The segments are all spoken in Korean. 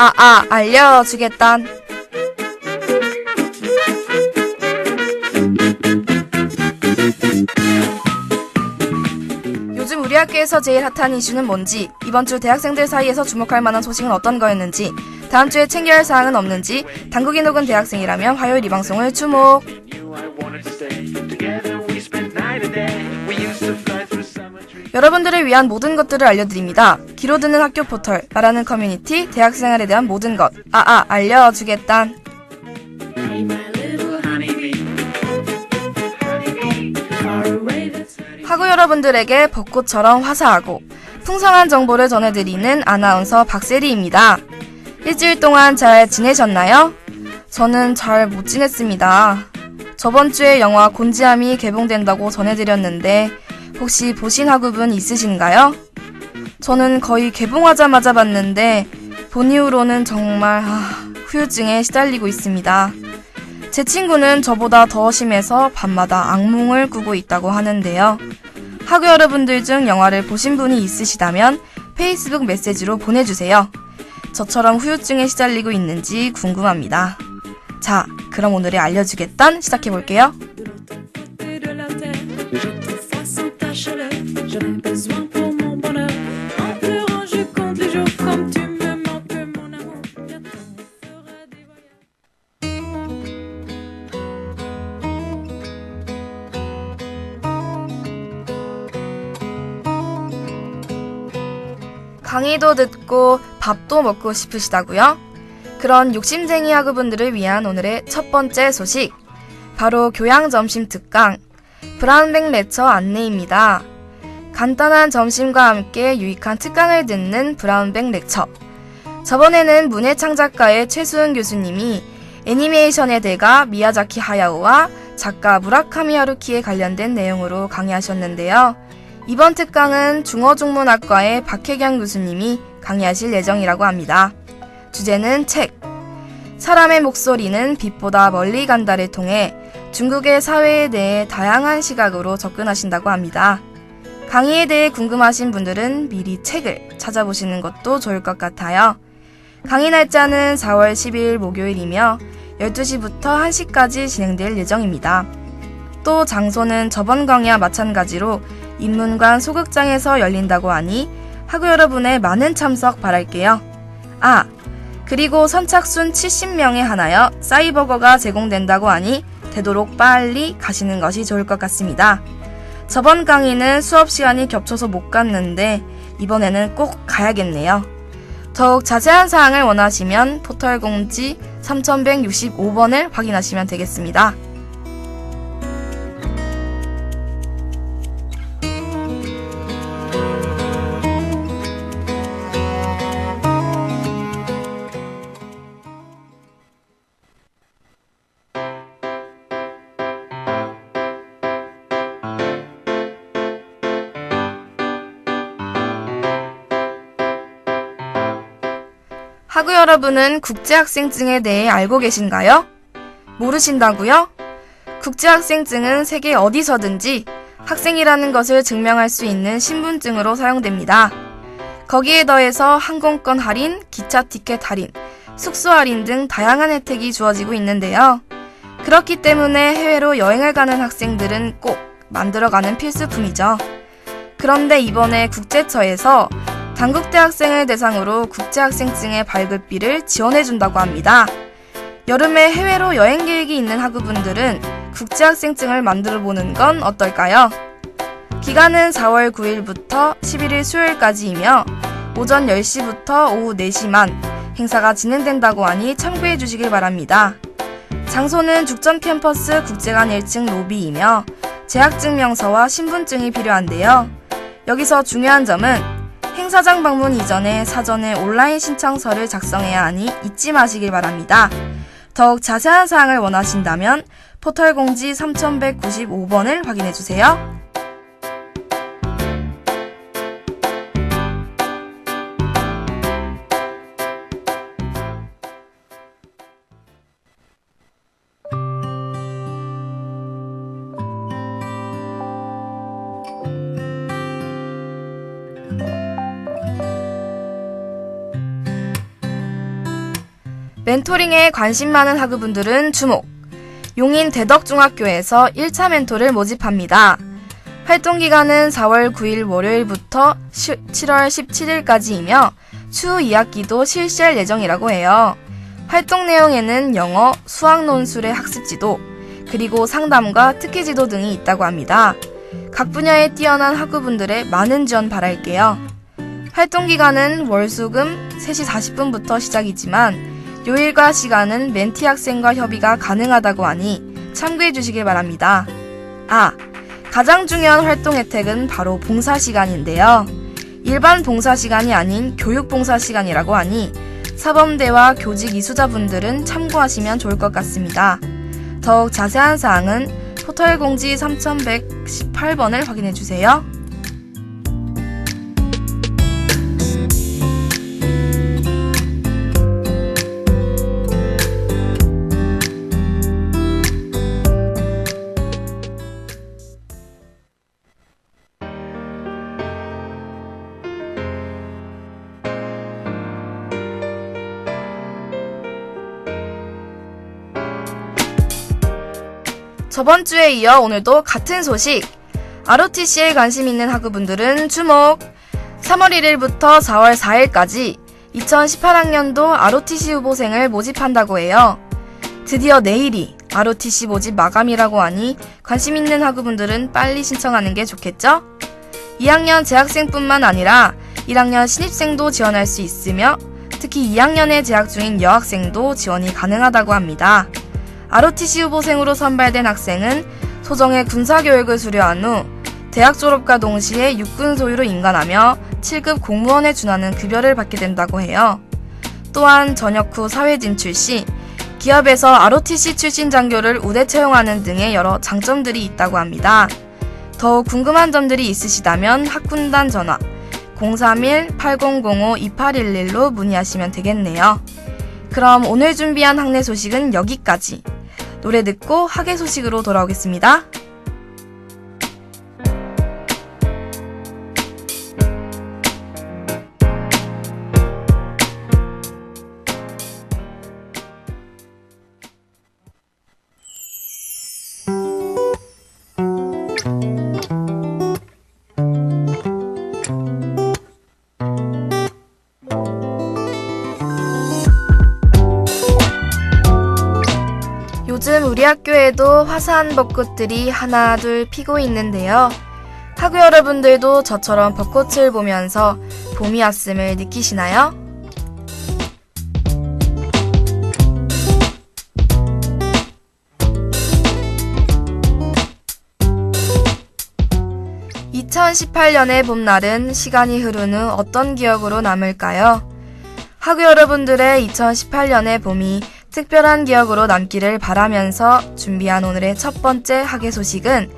아, 아, 알려주겠단. 요즘 우리 학교에서 제일 핫한 이슈는 뭔지, 이번 주 대학생들 사이에서 주목할 만한 소식은 어떤 거였는지, 다음 주에 챙겨야 할 사항은 없는지, 당국인 혹은 대학생이라면 화요일 이 방송을 주목! 여러분들을 위한 모든 것들을 알려드립니다. 귀로 듣는 학교 포털, 말하는 커뮤니티, 대학생활에 대한 모든 것. 아, 아, 알려주겠단. 학우 여러분들에게 벚꽃처럼 화사하고 풍성한 정보를 전해드리는 아나운서 박세리입니다. 일주일 동안 잘 지내셨나요? 저는 잘 못 지냈습니다. 저번 주에 영화 곤지암이 개봉된다고 전해드렸는데 혹시 보신 학우분 있으신가요? 저는 거의 개봉하자마자 봤는데 본 이후로는 정말 아, 후유증에 시달리고 있습니다. 제 친구는 저보다 더 심해서 밤마다 악몽을 꾸고 있다고 하는데요. 학우 여러분들 중 영화를 보신 분이 있으시다면 페이스북 메시지로 보내주세요. 저처럼 후유증에 시달리고 있는지 궁금합니다. 자, 그럼 오늘의 알려주겠단 시작해볼게요. 강의도 듣고 밥도 먹고 싶으시다고요? 그런 욕심쟁이 학우분들을 위한 오늘의 첫 번째 소식. 바로 교양 점심 특강 브라운백 레처 안내입니다. 간단한 점심과 함께 유익한 특강을 듣는 브라운백 렉처. 저번에는 문해창 작가의 최수은 교수님이 애니메이션의 대가 미야자키 하야오와 작가 무라카미 하루키에 관련된 내용으로 강의하셨는데요. 이번 특강은 중어중문학과의 박혜경 교수님이 강의하실 예정이라고 합니다. 주제는 책. 사람의 목소리는 빛보다 멀리 간다를 통해 중국의 사회에 대해 다양한 시각으로 접근하신다고 합니다. 강의에 대해 궁금하신 분들은 미리 책을 찾아보시는 것도 좋을 것 같아요. 강의 날짜는 4월 10일 목요일이며 12시부터 1시까지 진행될 예정입니다. 또 장소는 저번 강의와 마찬가지로 인문관 소극장에서 열린다고 하니 학우 여러분의 많은 참석 바랄게요. 아, 그리고 선착순 70명에 하나여 사이버거가 제공된다고 하니 되도록 빨리 가시는 것이 좋을 것 같습니다. 저번 강의는 수업 시간이 겹쳐서 못 갔는데 이번에는 꼭 가야겠네요. 더욱 자세한 사항을 원하시면 포털 공지 3165번을 확인하시면 되겠습니다. 학우 여러분은 국제학생증에 대해 알고 계신가요? 모르신다고요? 국제학생증은 세계 어디서든지 학생이라는 것을 증명할 수 있는 신분증으로 사용됩니다. 거기에 더해서 항공권 할인, 기차 티켓 할인, 숙소 할인 등 다양한 혜택이 주어지고 있는데요. 그렇기 때문에 해외로 여행을 가는 학생들은 꼭 만들어가는 필수품이죠. 그런데 이번에 국제처에서 당국 대학생을 대상으로 국제학생증의 발급비를 지원해준다고 합니다. 여름에 해외로 여행 계획이 있는 학우분들은 국제학생증을 만들어 보는 건 어떨까요? 기간은 4월 9일부터 11일 수요일까지이며 오전 10시부터 오후 4시 만 행사가 진행된다고 하니 참고해 주시길 바랍니다. 장소는 죽전 캠퍼스 국제관 1층 로비이며 재학증명서와 신분증이 필요한데요. 여기서 중요한 점은 행사장 방문 이전에 사전에 온라인 신청서를 작성해야 하니 잊지 마시길 바랍니다. 더욱 자세한 사항을 원하신다면 포털 공지 3195번을 확인해 주세요. 멘토링에 관심 많은 학우분들은 주목! 용인 대덕중학교에서 1차 멘토를 모집합니다. 활동 기간은 4월 9일 월요일부터 7월 17일까지이며 추후 2학기도 실시할 예정이라고 해요. 활동 내용에는 영어, 수학 논술의 학습 지도, 그리고 상담과 특기 지도 등이 있다고 합니다. 각 분야에 뛰어난 학우분들의 많은 지원 바랄게요. 활동 기간은 월수금 3시 40분부터 시작이지만 요일과 시간은 멘티 학생과 협의가 가능하다고 하니 참고해 주시길 바랍니다. 아, 가장 중요한 활동 혜택은 바로 봉사 시간인데요. 일반 봉사 시간이 아닌 교육 봉사 시간이라고 하니 사범대와 교직 이수자분들은 참고하시면 좋을 것 같습니다. 더욱 자세한 사항은 포털 공지 3118번을 확인해 주세요. 저번 주에 이어 오늘도 같은 소식. ROTC에 관심 있는 학우분들은 주목! 3월 1일부터 4월 4일까지 2018학년도 ROTC 후보생을 모집한다고 해요. 드디어 내일이 ROTC 모집 마감이라고 하니 관심 있는 학우분들은 빨리 신청하는 게 좋겠죠? 2학년 재학생뿐만 아니라 1학년 신입생도 지원할 수 있으며 특히 2학년에 재학 중인 여학생도 지원이 가능하다고 합니다. ROTC 후보생으로 선발된 학생은 소정의 군사교육을 수료한 후 대학 졸업과 동시에 육군 소유로 인간하며 7급 공무원에 준하는 급여를 받게 된다고 해요. 또한 전역 후 사회 진출 시 기업에서 ROTC 출신 장교를 우대 채용하는 등의 여러 장점들이 있다고 합니다. 더욱 궁금한 점들이 있으시다면 학군단 전화 031-8005-2811로 문의하시면 되겠네요. 그럼 오늘 준비한 학내 소식은 여기까지. 노래 듣고 학예 소식으로 돌아오겠습니다. 요즘 우리 학교에도 화사한 벚꽃들이 하나 둘 피고 있는데요. 학우 여러분들도 저처럼 벚꽃을 보면서 봄이 왔음을 느끼시나요? (2018년의) 봄날은 시간이 흐른 후 어떤 기억으로 남을까요? 학우 여러분들의 2018년의 봄이 특별한 기억으로 남기를 바라면서 준비한 오늘의 첫 번째 학예 소식은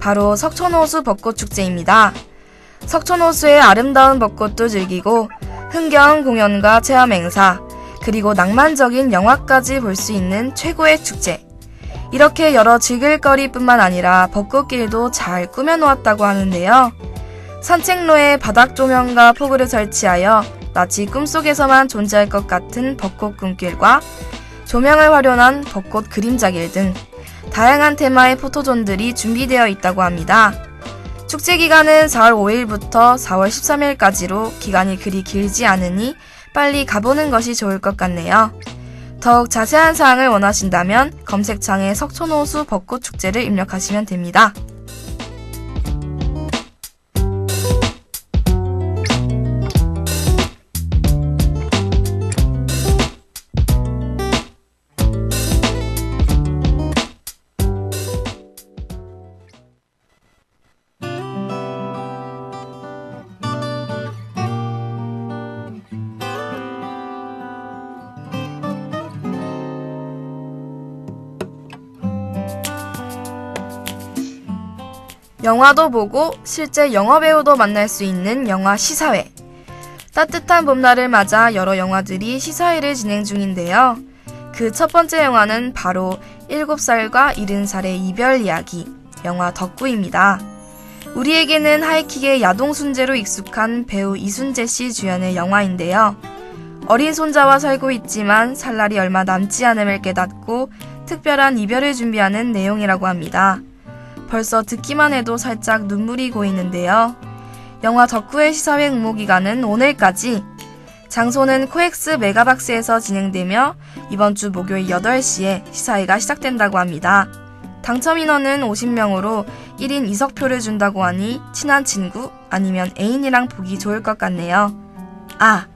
바로 석촌호수 벚꽃축제입니다. 석촌호수의 아름다운 벚꽃도 즐기고 흥겨운 공연과 체험 행사, 그리고 낭만적인 영화까지 볼 수 있는 최고의 축제. 이렇게 여러 즐길거리뿐만 아니라 벚꽃길도 잘 꾸며놓았다고 하는데요. 산책로에 바닥 조명과 포구를 설치하여 마치 꿈속에서만 존재할 것 같은 벚꽃 꿈길과 조명을 활용한 벚꽃 그림자길 등 다양한 테마의 포토존들이 준비되어 있다고 합니다. 축제 기간은 4월 5일부터 4월 13일까지로 기간이 그리 길지 않으니 빨리 가보는 것이 좋을 것 같네요. 더욱 자세한 사항을 원하신다면 검색창에 석촌호수 벚꽃 축제를 입력하시면 됩니다. 영화도 보고 실제 영화 배우도 만날 수 있는 영화 시사회. 따뜻한 봄날을 맞아 여러 영화들이 시사회를 진행 중인데요. 그 첫 번째 영화는 바로 7살과 70살의 이별 이야기, 영화 덕구입니다. 우리에게는 하이킥의 야동 순재로 익숙한 배우 이순재 씨 주연의 영화인데요. 어린 손자와 살고 있지만 살 날이 얼마 남지 않음을 깨닫고 특별한 이별을 준비하는 내용이라고 합니다. 벌써 듣기만 해도 살짝 눈물이 고이는데요. 영화 덕후의 시사회 응모 기간은 오늘까지 장소는 코엑스 메가박스에서 진행되며 이번 주 목요일 8시에 시사회가 시작된다고 합니다. 당첨 인원은 50명으로 1인 2석표를 준다고 하니 친한 친구 아니면 애인이랑 보기 좋을 것 같네요. 아,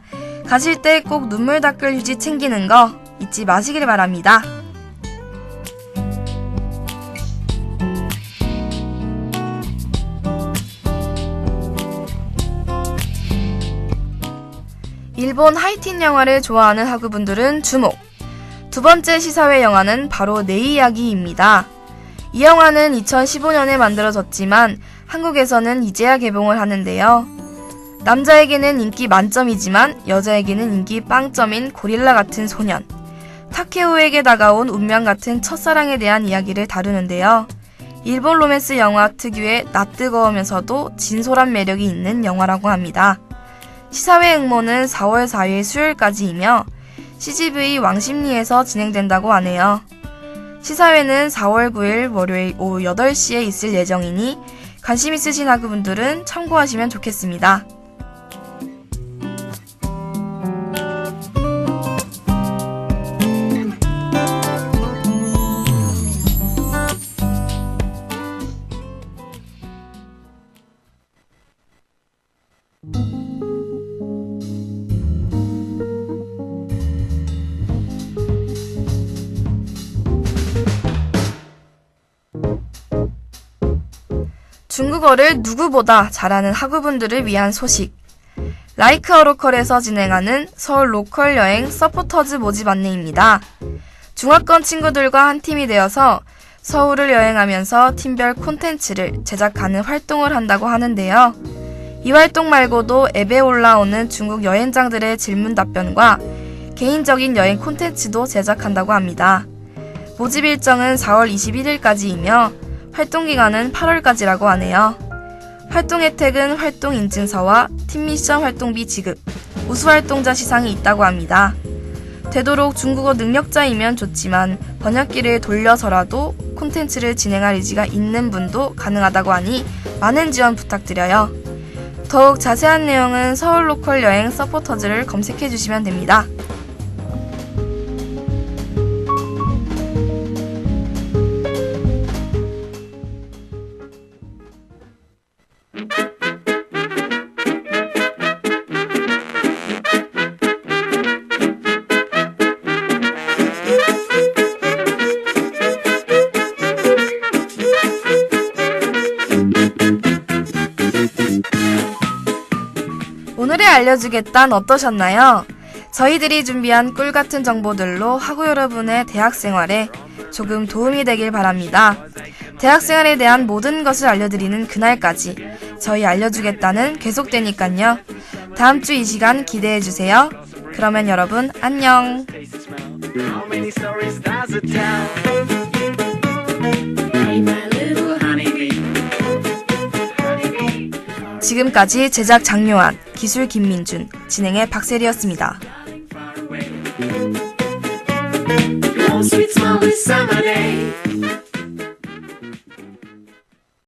가실 때 꼭 눈물 닦을 휴지 챙기는 거 잊지 마시길 바랍니다. 일본 하이틴 영화를 좋아하는 학우분들은 주목! 두 번째 시사회 영화는 바로 내 이야기입니다. 이 영화는 2015년에 만들어졌지만 한국에서는 이제야 개봉을 하는데요. 남자에게는 인기 만점이지만 여자에게는 인기 빵점인 고릴라 같은 소년. 타케오에게 다가온 운명 같은 첫사랑에 대한 이야기를 다루는데요. 일본 로맨스 영화 특유의 낯뜨거우면서도 진솔한 매력이 있는 영화라고 합니다. 시사회 응모는 4월 4일 수요일까지이며 CGV 왕십리에서 진행된다고 하네요. 시사회는 4월 9일 월요일 오후 8시에 있을 예정이니 관심 있으신 학우분들은 참고하시면 좋겠습니다. 중국어를 누구보다 잘하는 학우분들을 위한 소식. 라이크 어로컬에서 진행하는 서울 로컬 여행 서포터즈 모집 안내입니다. 중화권 친구들과 한 팀이 되어서 서울을 여행하면서 팀별 콘텐츠를 제작하는 활동을 한다고 하는데요. 이 활동 말고도 앱에 올라오는 중국 여행장들의 질문 답변과 개인적인 여행 콘텐츠도 제작한다고 합니다. 모집 일정은 4월 21일까지이며 활동 기간은 8월까지라고 하네요. 활동 혜택은 활동 인증서와 팀 미션 활동비 지급, 우수 활동자 시상이 있다고 합니다. 되도록 중국어 능력자이면 좋지만 번역기를 돌려서라도 콘텐츠를 진행할 의지가 있는 분도 가능하다고 하니 많은 지원 부탁드려요. 더욱 자세한 내용은 서울 로컬 여행 서포터즈를 검색해 주시면 됩니다. 알려주겠단 어떠셨나요? 저희들이 준비한 꿀 같은 정보들로 하고 여러분의 대학 생활에 조금 도움이 되길 바랍니다. 대학 생활에 대한 모든 것을 알려드리는 그날까지 저희 알려주겠다는 계속되니깐요. 다음 주 이 시간 기대해 주세요. 그러면 여러분 안녕. 지금까지 제작 장요한, 기술 김민준, 진행의 박세리였습니다. Sweet day.